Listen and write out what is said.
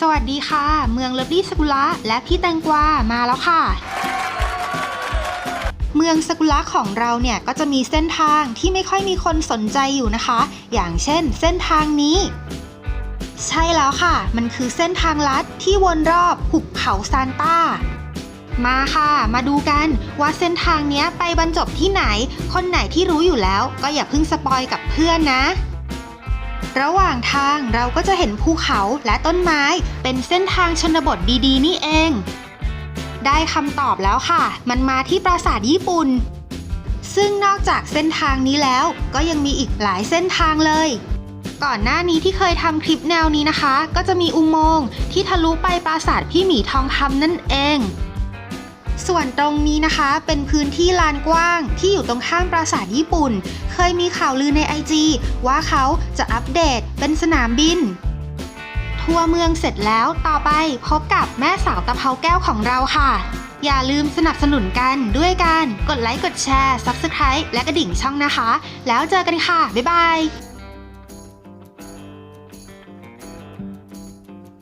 สวัสดีค่ะ เมืองเลิฟลี่สกุละและพี่แตงกวามาแล้วค่ะ เมืองสกุละของเราเนี่ยก็จะมีเส้นทางที่ไม่ค่อยมีคนสนใจอยู่นะคะ อย่างเช่น เส้นทางนี้ใช่แล้วค่ะ มันคือเส้นทางลัดที่วนรอบหุบเขาซานต้า มาค่ะ มาดูกันว่าเส้นทางนี้ไปบรรจบที่ไหน คนไหนที่รู้อยู่แล้วก็อย่าเพิ่งสปอยกับเพื่อนนะ ระหว่างทางเราก็จะเห็นภูเขาและต้นไม้ เป็นเส้นทางชนบทดีๆ นี่เอง ได้คำตอบแล้วค่ะ มันมาที่ปราสาทญี่ปุ่น ซึ่งนอกจากเส้นทางนี้แล้ว ก็ยังมีอีกหลายเส้นทางเลยก่อนหน้านี้ที่เคยทำคลิปแนวนี้นะคะ ก็จะมีอุโมงค์ที่ทะลุไปปราสาทพี่หมีทองคำนั่นเอง ส่วนตรงนี้นะคะเป็นพื้นที่ลานกว้างที่อยู่ตรงข้ามปราสาทญี่ปุ่น เคยมีข่าวลือใน IG ว่าเขาจะอัปเดตเป็นสนามบิน ทัวร์เมืองเสร็จแล้วต่อไปพบกับแม่สาวตะเภาแก้วของเราค่ะ อย่าลืมสนับสนุนกันด้วยการกดไลค์กดแชร์ Subscribe และกระดิ่งช่องนะคะ แล้วเจอกันค่ะ บ๊ายบาย